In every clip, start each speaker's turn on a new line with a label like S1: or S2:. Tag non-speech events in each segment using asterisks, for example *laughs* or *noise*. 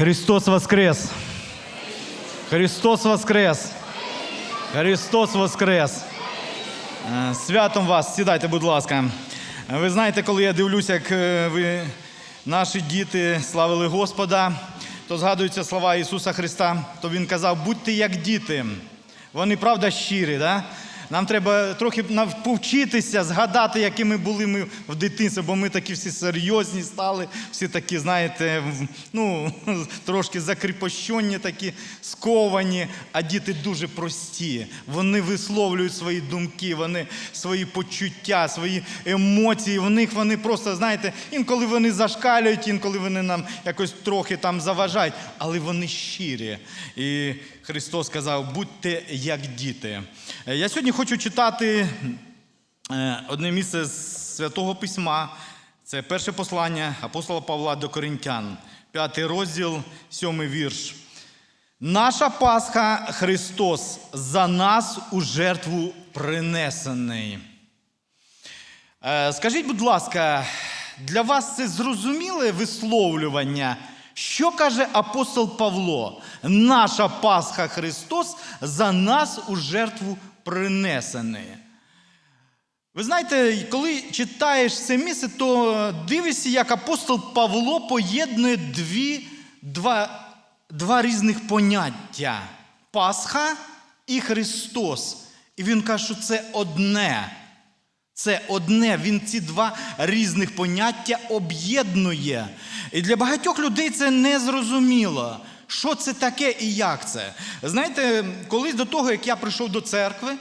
S1: Христос Воскрес! Христос Воскрес! Христос Воскрес! Е, Святом вас, сідайте, будь ласка. Ви знаєте, коли я дивлюся, як е, ви, наші діти славили Господа, то згадуються слова Ісуса Христа, то Він казав, будьте як діти. Вони правда щирі, да? Нам треба трохи повчитися, згадати, якими були ми в дитинстві, бо ми такі всі серйозні стали, всі такі, знаєте, ну, *laughs* трошки закріпощені, такі сковані, а діти дуже прості. Вони висловлюють свої думки, вони свої почуття, свої емоції. В них вони просто, знаєте, інколи вони зашкалюють, інколи вони нам якось трохи там заважають, але вони щирі. І Христос сказав: будьте як діти. Е, Я сьогодні хочу читати е, одне місце з Святого Письма. Це перше послання апостола Павла до Коринтян, п'ятий розділ, сьомий вірш. Наша Пасха Христос за нас у жертву принесений. Е, Скажіть, будь ласка, для вас це зрозуміле висловлювання? Що каже апостол Павло? Наша Пасха Христос за нас у жертву принесений. Ви знаєте, коли читаєш це місце, то дивишся, як апостол Павло поєднує дві, два, два різних поняття: Пасха і Христос. І він каже, що це одне. Це одне, він ці два різних поняття об'єднує. І для багатьох людей це не зрозуміло. Що це таке і як це? Знаєте, колись до того, як я прийшов до церкви,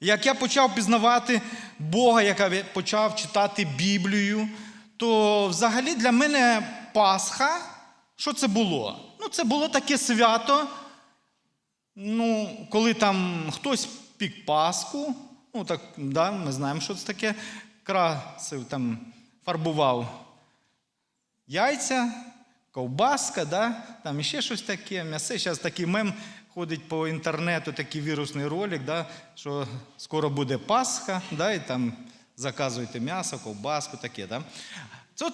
S1: як я почав пізнавати Бога, як я почав читати Біблію, то взагалі для мене Пасха, що це було? Ну, це було таке свято, Ну, коли там хтось пік Пасху, ну так, да, ми знаємо, що це таке. Красив там фарбував яйця, ковбаска, да, там ще щось таке, м'ясе. Зараз такий мем ходить по інтернету, такий вірусний ролик, да, що скоро буде Пасха, да, і там заказуєте м'ясо, ковбаску, таке. Да.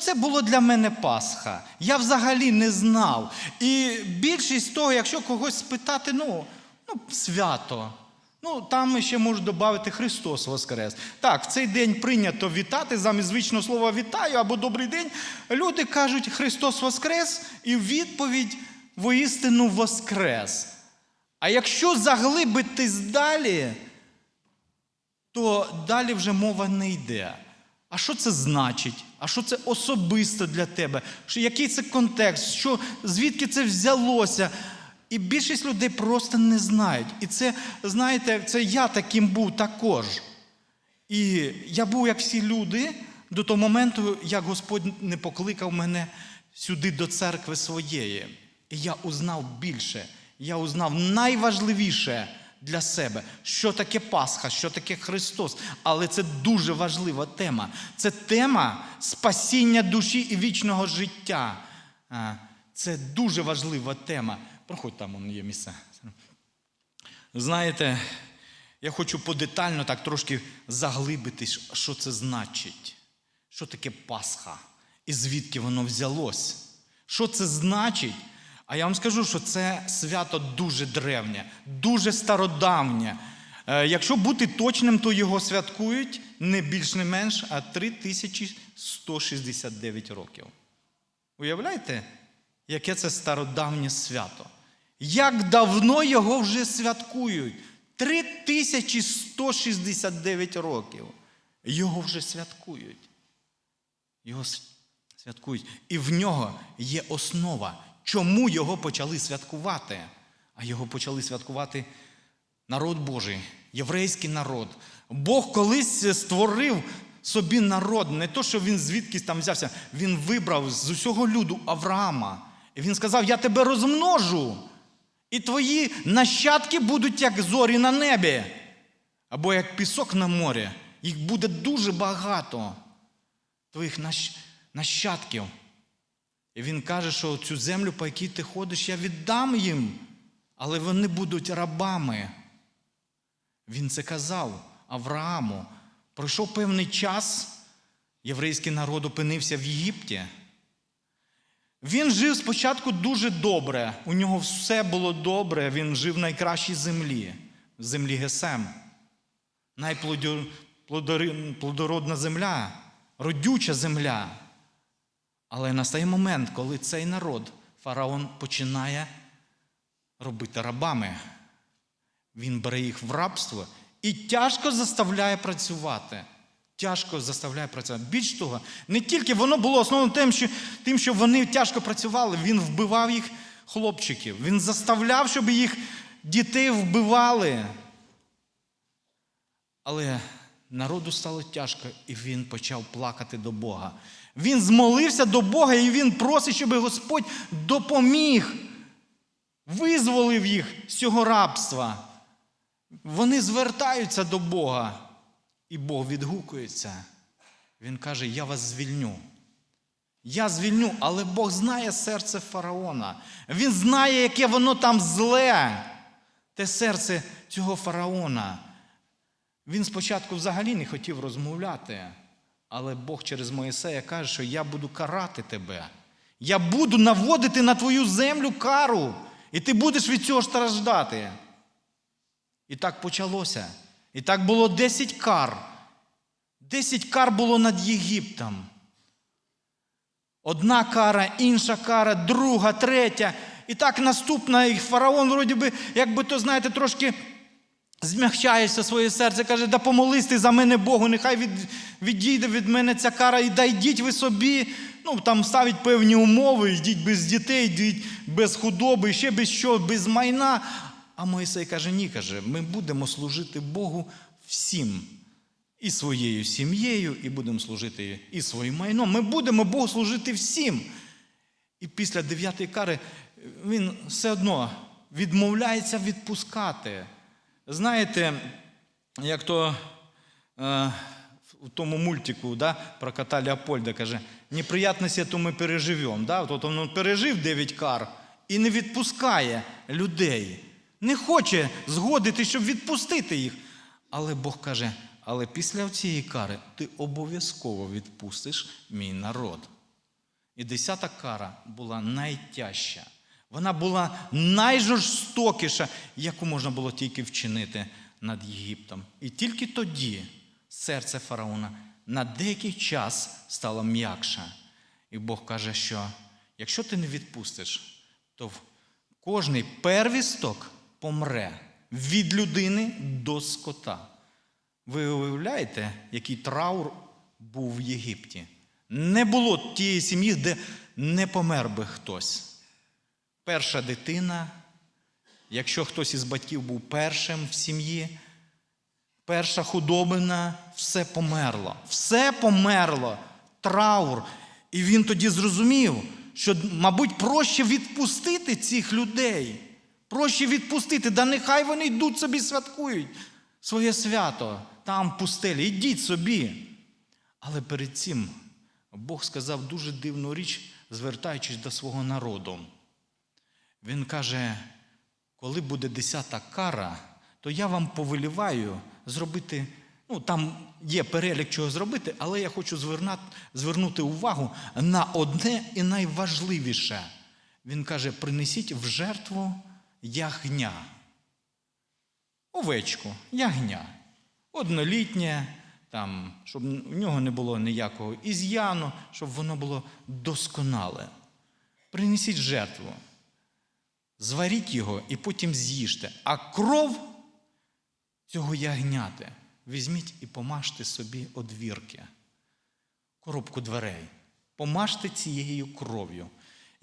S1: Це, було для мене Пасха. Я взагалі не знав. І більшість того, якщо когось спитати, ну, ну свято. Ну, там ще можуть додати Христос Воскрес. Так, в цей день прийнято вітати, замість звичного слова вітаю або добрий день. Люди кажуть Христос Воскрес, і відповідь воістину Воскрес. А якщо заглибитись далі, то далі вже мова не йде. А що це значить? А що це особисто для тебе? Який це контекст? Що, звідки це взялося? І більшість людей просто не знають. І це, знаєте, це я таким був також. І я був, як всі люди, до того моменту, як Господь не покликав мене сюди до церкви своєї. І я узнав більше. Я узнав найважливіше для себе, що таке Пасха, що таке Христос. Але це дуже важлива тема. Це тема спасіння душі і вічного життя. Це дуже важлива тема. Проходь там, вон є місце. Знаєте, я хочу подетально так трошки заглибитись, що це значить. Що таке Пасха? І звідки воно взялось? Що це значить? А я вам скажу, що це свято дуже древнє, дуже стародавнє. Е, Якщо бути точним, то його святкують не більш не менш, а 3169 років. Уявляєте, яке це стародавнє свято? Як давно його вже святкують? 3169 років. Його вже святкують. Його святкують. І в нього є основа. Чому його почали святкувати? А його почали святкувати народ Божий, єврейський народ. Бог колись створив собі народ, не то, що він звідкись там взявся, він вибрав з усього люду Авраама. І він сказав: Я тебе розмножу, і твої нащадки будуть як зорі на небі, або як пісок на морі. Їх буде дуже багато, твоїх нащадків. І він каже, що цю землю, по якій ти ходиш, я віддам їм, але вони будуть рабами. Він це казав Аврааму. Пройшов певний час, єврейський народ опинився в Єгипті. Він жив спочатку дуже добре. У нього все було добре. Він жив в найкращій землі, в землі Гесем. Найплодородна земля, родюча земля. Але настає момент, коли цей народ, фараон, починає робити рабами. Він бере їх в рабство і тяжко заставляє працювати. Тяжко заставляє працювати. Більш того, не тільки воно було основним тим, що, тим, що вони тяжко працювали, він вбивав їх хлопчиків. Він заставляв, щоб їх дітей вбивали. Але народу стало тяжко, і він почав плакати до Бога. Він змолився до Бога, і він просить, щоб Господь допоміг, визволив їх з цього рабства. Вони звертаються до Бога, і Бог відгукується. Він каже: Я вас звільню. Я звільню, але Бог знає серце фараона. Він знає, яке воно там зле, те серце цього фараона. Він спочатку взагалі не хотів розмовляти, але Бог через Моїсея каже, що я буду карати тебе. Я буду наводити на твою землю кару, і ти будеш від цього страждати. І так почалося. І так було 10 кар. 10 кар було над Єгиптом. Одна кара, інша кара, друга, третя. І так наступна, і фараон, вроді би, як би то, знаєте, трошки змягчається своє серце, каже, да помолись ти за мене Богу, нехай від, відійде від мене ця кара, і да йдіть ви собі. Ну, там ставить певні умови, йдіть без дітей, йдіть без худоби, ще без що, без майна. А Моїсей каже, ні, каже, ми будемо служити Богу всім. І своєю сім'єю, і будемо служити і своїм майном. Ми будемо Богу служити всім. І після дев'ятої кари він все одно відмовляється відпускати. Знаєте, як то е, в тому мультику да, про кота Леопольда каже, неприятності то ми переживемо. Да? От він пережив 9 кар і не відпускає людей. Не хоче згодити, щоб відпустити їх. Але Бог каже, але після цієї кари ти обов'язково відпустиш мій народ. І десята кара була найтяжча. Вона була найжорстокіша, яку можна було тільки вчинити над Єгиптом. І тільки тоді серце фараона на деякий час стало м'якше. І Бог каже, що якщо ти не відпустиш, то кожний первісток помре від людини до скота. Ви уявляєте, який траур був в Єгипті? Не було тієї сім'ї, де не помер би хтось. Перша дитина, якщо хтось із батьків був першим в сім'ї, перша худобина, все померло. Все померло. Траур. І він тоді зрозумів, що, мабуть, проще відпустити цих людей. Проще відпустити, да нехай вони йдуть собі святкують своє свято там в пустелі. Ідіть собі. Але перед цим Бог сказав дуже дивну річ, звертаючись до свого народу. Він каже: коли буде десята кара, то я вам повеліваю зробити. Ну, там є перелік чого зробити, але я хочу звернути увагу на одне і найважливіше. Він каже: принесіть в жертву ягня. Овечку, ягня. Однолітнє, там, щоб в нього не було ніякого із'яну, щоб воно було досконале. Принесіть жертву, зваріть його і потім з'їжте. А кров цього ягняти візьміть і помажте собі одвірки, коробку дверей. Помажте цією кров'ю.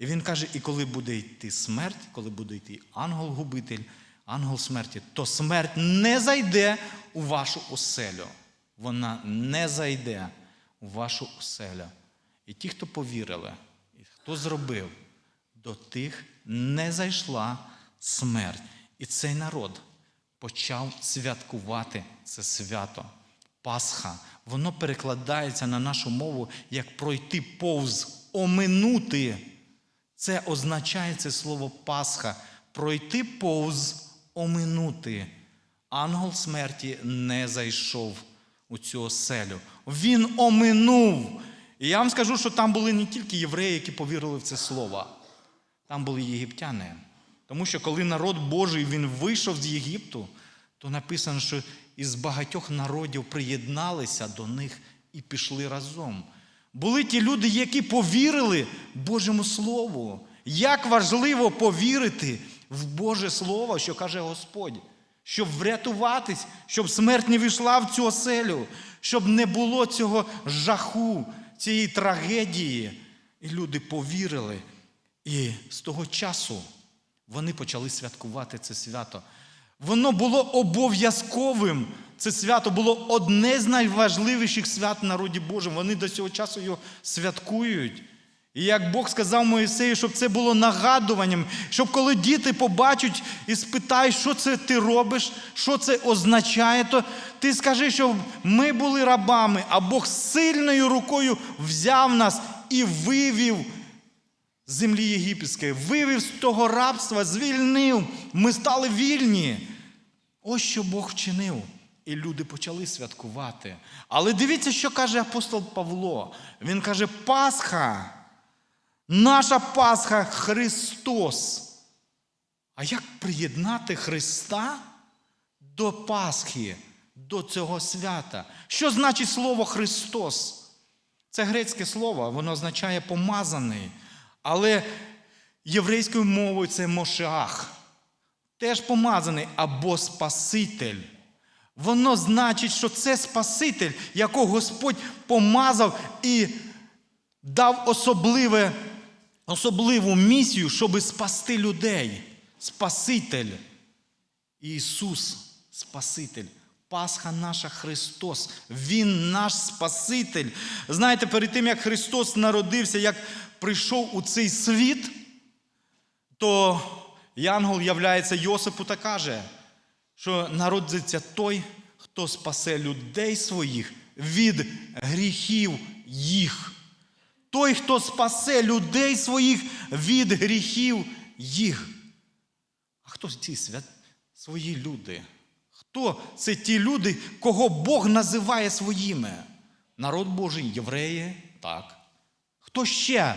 S1: І він каже: і коли буде йти смерть, коли буде йти ангел-губитель, ангел смерті, то смерть не зайде у вашу оселю. Вона не зайде у вашу оселю. І ті, хто повірили, і хто зробив, до тих не зайшла смерть. І цей народ почав святкувати це свято. Пасха. Воно перекладається на нашу мову як пройти повз, оминути. Це означає це слово Пасха. Пройти повз, оминути. Ангел смерті не зайшов у цю оселю. Він оминув. І я вам скажу, що там були не тільки євреї, які повірили в це слово, там були єгиптяни. Тому що коли народ Божий він вийшов з Єгипту, то написано, що із багатьох народів приєдналися до них і пішли разом. Були ті люди, які повірили Божому Слову. Як важливо повірити в Боже Слово, що каже Господь, щоб врятуватись, щоб смерть не війшла в цю оселю, щоб не було цього жаху, цієї трагедії. І люди повірили. І з того часу вони почали святкувати це свято. Воно було обов'язковим. Це свято було одне з найважливіших свят в народі Божому. Вони до цього часу його святкують. І як Бог сказав Моїсею, щоб це було нагадуванням, щоб коли діти побачать і спитають, що це ти робиш, що це означає, то ти скажи, що ми були рабами, а Бог сильною рукою взяв нас і вивів з землі єгипетської, вивів з того рабства, звільнив. Ми стали вільні. Ось що Бог вчинив. І люди почали святкувати. Але дивіться, що каже апостол Павло. Він каже: Пасха, наша Пасха Христос. А як приєднати Христа до Пасхи, до цього свята? Що значить слово Христос? Це грецьке слово, воно означає помазаний. Але єврейською мовою це Мошеах. Теж помазаний або Спаситель. Воно значить, що це Спаситель, якого Господь помазав і дав особливе, особливу місію, щоб спасти людей. Спаситель. Ісус Спаситель. Пасха наша Христос. Він наш Спаситель. Знаєте, перед тим, як Христос народився, як прийшов у цей світ, то Янгол являється Йосипу та каже, що народиться той, хто спасе людей своїх від гріхів їх. Той, хто спасе людей своїх від гріхів їх. А хто ці свят... свої люди? Хто це ті люди, кого Бог називає своїми? Народ Божий, євреї, так. Хто ще?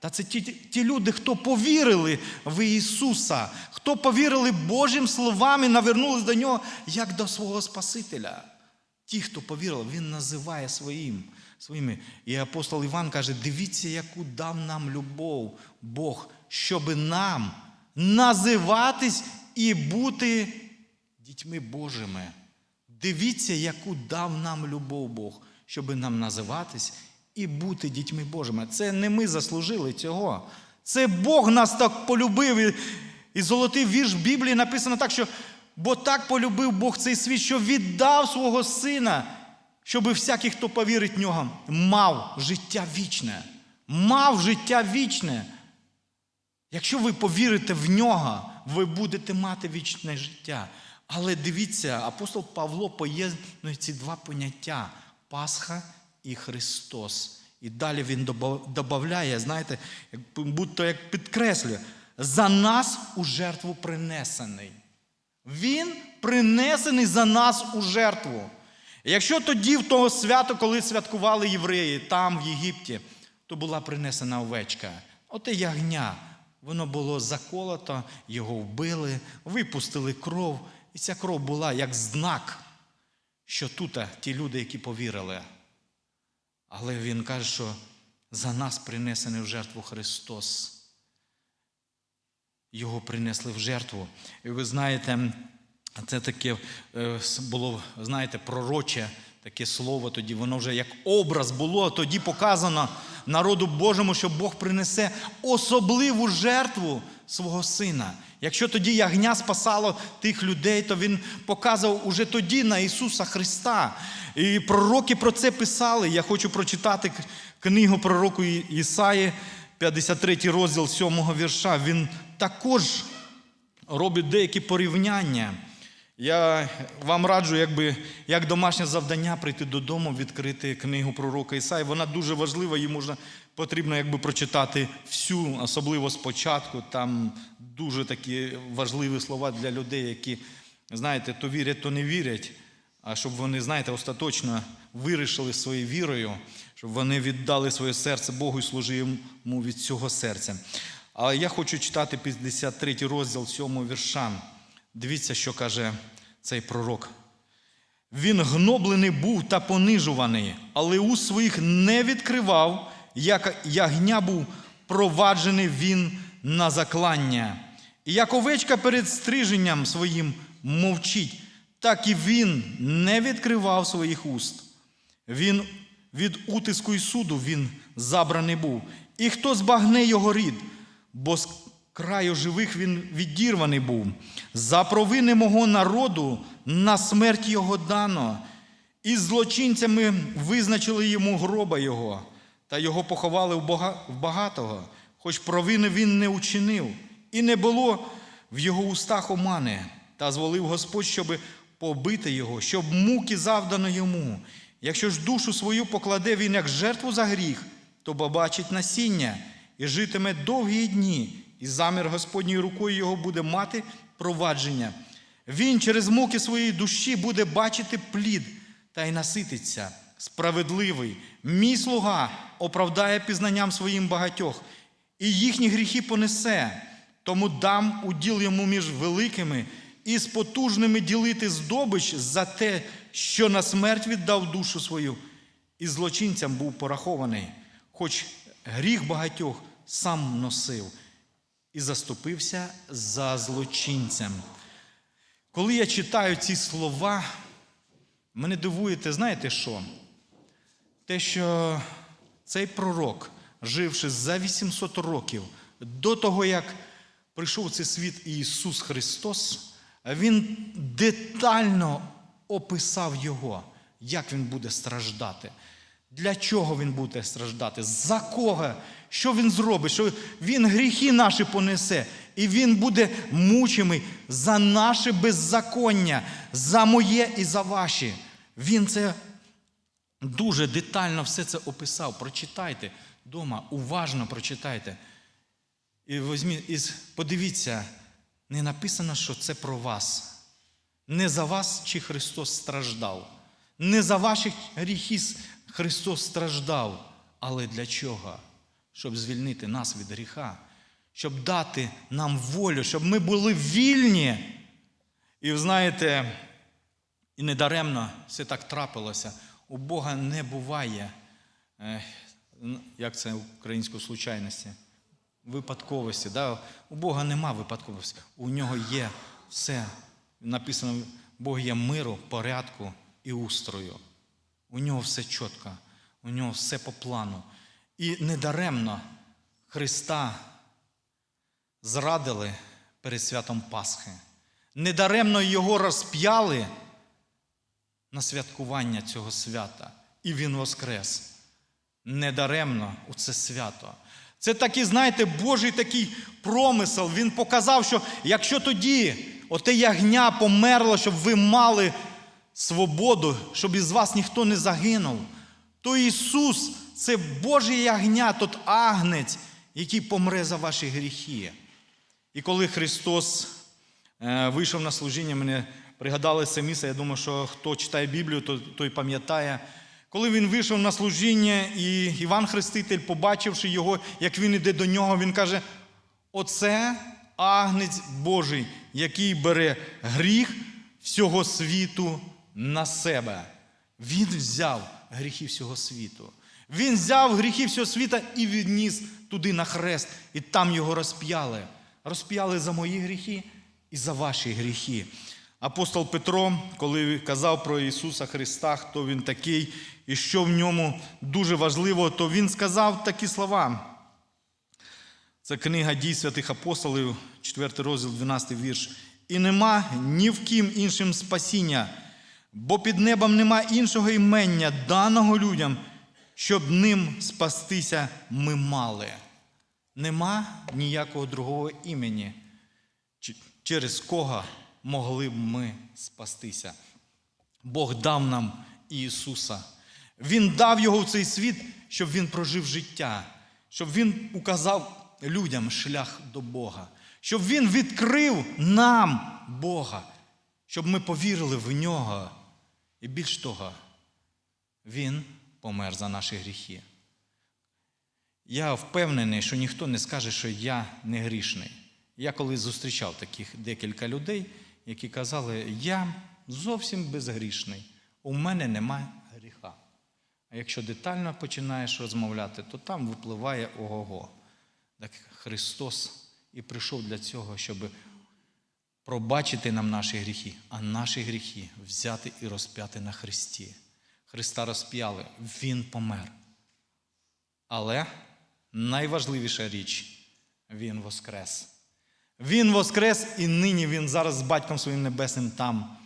S1: Та це ті, ті люди, хто повірили в Ісуса, хто повірили Божим словам і навернулись до Нього як до свого Спасителя. Ті, хто повірили, Він називає своїм, своїми. І апостол Іван каже: дивіться, яку дав нам любов Бог, щоби нам називатись і бути дітьми Божими. Дивіться, яку дав нам любов Бог, щоби нам називатись і бути дітьми Божими. Це не ми заслужили цього. Це Бог нас так полюбив. І, золотий вірш Біблії написано так, що бо так полюбив Бог цей світ, що віддав свого сина, щоб всякий, хто повірить в нього, мав життя вічне. Мав життя вічне. Якщо ви повірите в нього, ви будете мати вічне життя. Але дивіться, апостол Павло поєднує ці два поняття Пасха і Христос. І далі він додає, знаєте, як будто як підкреслює, за нас у жертву принесений. Він принесений за нас у жертву. Якщо тоді, в того свято, коли святкували євреї там, в Єгипті, то була принесена овечка. Оте ягня. Воно було заколото, його вбили, випустили кров. І ця кров була як знак, що тут ті люди, які повірили. Але він каже, що за нас принесений в жертву Христос. Його принесли в жертву. І ви знаєте, це таке е, було, знаєте, пророче таке слово тоді, воно вже як образ було, тоді показано народу Божому, що Бог принесе особливу жертву свого сина. Якщо тоді ягня спасало тих людей, то він показував уже тоді на Ісуса Христа. І пророки про це писали. Я хочу прочитати книгу пророку Ісаї, 53 розділ 7 вірша. Він також робить деякі порівняння. Я вам раджу, якби, як домашнє завдання, прийти додому, відкрити книгу пророка Ісаї. Вона дуже важлива, її можна потрібно якби, прочитати всю, особливо спочатку. Там дуже такі важливі слова для людей, які, знаєте, то вірять, то не вірять. а щоб вони, знаєте, остаточно вирішили своєю вірою, щоб вони віддали своє серце Богу і служили йому від цього серця. Але я хочу читати 53 розділ 7 вірша. Дивіться, що каже цей пророк. Він гноблений був та понижуваний, але у своїх не відкривав, як ягня був проваджений він на заклання. І як овечка перед стриженням своїм мовчить, так і він не відкривав своїх уст. Він від утиску і суду він забраний був. І хто збагне його рід, бо краю живих він відірваний був. За провини мого народу на смерть його дано, і злочинцями визначили йому гроба його, та його поховали в багатого, хоч провини він не учинив, і не було в його устах омани, та зволив Господь, щоби побити його, щоб муки завдано йому. Якщо ж душу свою покладе він як жертву за гріх, то побачить насіння і житиме довгі дні, і замір Господньою рукою його буде мати провадження. Він через муки своєї душі буде бачити плід та й насититься. Справедливий, мій слуга оправдає пізнанням своїм багатьох, і їхні гріхи понесе. Тому дам уділ йому між великими і з потужними ділити здобич за те, що на смерть віддав душу свою, і злочинцям був порахований, хоч гріх багатьох сам носив і заступився за злочинцем. Коли я читаю ці слова, мене дивуєте, знаєте що? Те, що цей пророк, живши за 800 років до того, як прийшов в цей світ Ісус Христос, Він детально описав Його, як Він буде страждати. Для чого він буде страждати? За кого? Що він зробить? Що він гріхи наші понесе, і він буде мучимий за наше беззаконня, за моє і за ваші. Він це дуже детально все це описав. Прочитайте вдома, уважно прочитайте. І візьміть, і подивіться, не написано, що це про вас. Не за вас чи Христос страждав. Не за ваші гріхи Христос страждав. Але для чого? Щоб звільнити нас від гріха, щоб дати нам волю, щоб ми були вільні. І знаєте, і недаремно все так трапилося. У Бога не буває, як це українською случайності, випадковості. Да? У Бога нема випадковості. У нього є все. Написано, Бог є миру, порядку і устрою. У нього все чітко, у нього все по плану. І недаремно Христа зрадили перед святом Пасхи. Недаремно його розп'яли на святкування цього свята. І Він воскрес. Недаремно у це свято. Це такий, знаєте, Божий такий промисел. Він показав, що якщо тоді оте ягня померло, щоб ви мали свободу, щоб із вас ніхто не загинув, то Ісус це Боже ягня, тот агнець, який помре за ваші гріхи. І коли Христос е, вийшов на служіння, мене пригадали це місце, я думаю, що хто читає Біблію, то, той пам'ятає. Коли він вийшов на служіння, і Іван Хреститель, побачивши його, як він іде до нього, він каже: Оце агнець Божий, який бере гріх всього світу на себе. Він взяв гріхи всього світу. Він взяв гріхи всього світу і відніс туди на хрест, і там його розп'яли. Розп'яли за мої гріхи і за ваші гріхи. Апостол Петро, коли казав про Ісуса Христа, хто Він такий і що в ньому дуже важливо, то Він сказав такі слова. Це книга дій святих апостолів, 4 розділ, 12 вірш. І нема ні в ким іншим спасіння, бо під небом нема іншого імення, даного людям, щоб ним спастися ми мали. Нема ніякого другого імені, через кого могли б ми спастися. Бог дав нам Ісуса. Він дав його в цей світ, щоб Він прожив життя, щоб Він указав людям шлях до Бога, щоб Він відкрив нам Бога, щоб ми повірили в нього І більш того, Він помер за наші гріхи. Я впевнений, що ніхто не скаже, що я не грішний. Я коли зустрічав таких декілька людей, які казали, я зовсім безгрішний, у мене немає гріха. А якщо детально починаєш розмовляти, то там випливає ого-го. Так Христос і прийшов для цього, щоб пробачити нам наші гріхи, а наші гріхи взяти і розп'яти на Христі. Христа розп'яли, Він помер. Але найважливіша річ Він воскрес. Він воскрес, і нині Він зараз з батьком своїм небесним там,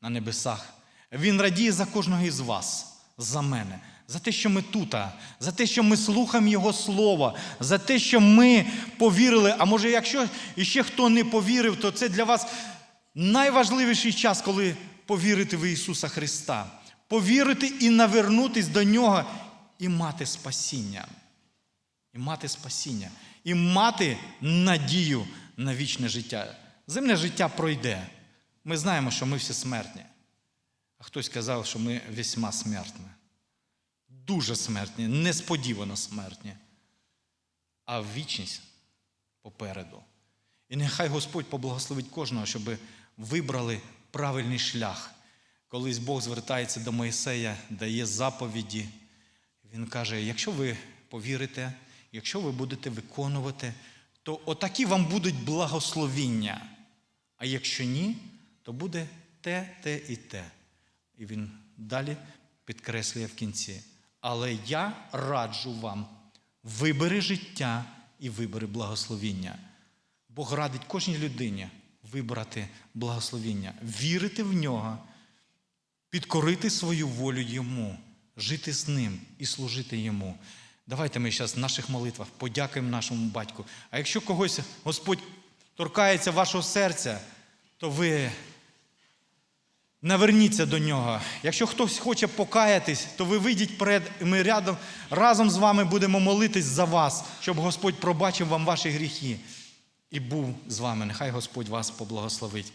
S1: на небесах. Він радіє за кожного із вас, за мене, за те, що ми тут, за те, що ми слухаємо Його Слово, за те, що ми повірили. А може, якщо іще хто не повірив, то це для вас найважливіший час, коли повірити в Ісуса Христа. Повірити і навернутись до Нього і мати спасіння. І мати спасіння, і мати надію на вічне життя. Земне життя пройде. Ми знаємо, що ми всі смертні. А хтось казав, що ми весьма смертні. Дуже смертні, несподівано смертні. А вічність попереду. І нехай Господь поблагословить кожного, щоб вибрали правильний шлях. Колись Бог звертається до Моїсея, дає заповіді. Він каже: якщо ви повірите, якщо ви будете виконувати, то отакі вам будуть благословіння. А якщо ні, то буде те, те і те. І він далі підкреслює в кінці. Але я раджу вам, вибери життя і вибери благословіння. Бог радить кожній людині вибрати благословіння, вірити в нього, підкорити свою волю йому, жити з ним і служити йому. Давайте ми зараз в наших молитвах подякуємо нашому батьку. А якщо когось Господь торкається вашого серця, то ви наверніться до нього. Якщо хтось хоче покаятись, то ви вийдіть перед, і ми рядом разом з вами будемо молитись за вас, щоб Господь пробачив вам ваші гріхи і був з вами. Нехай Господь вас поблагословить.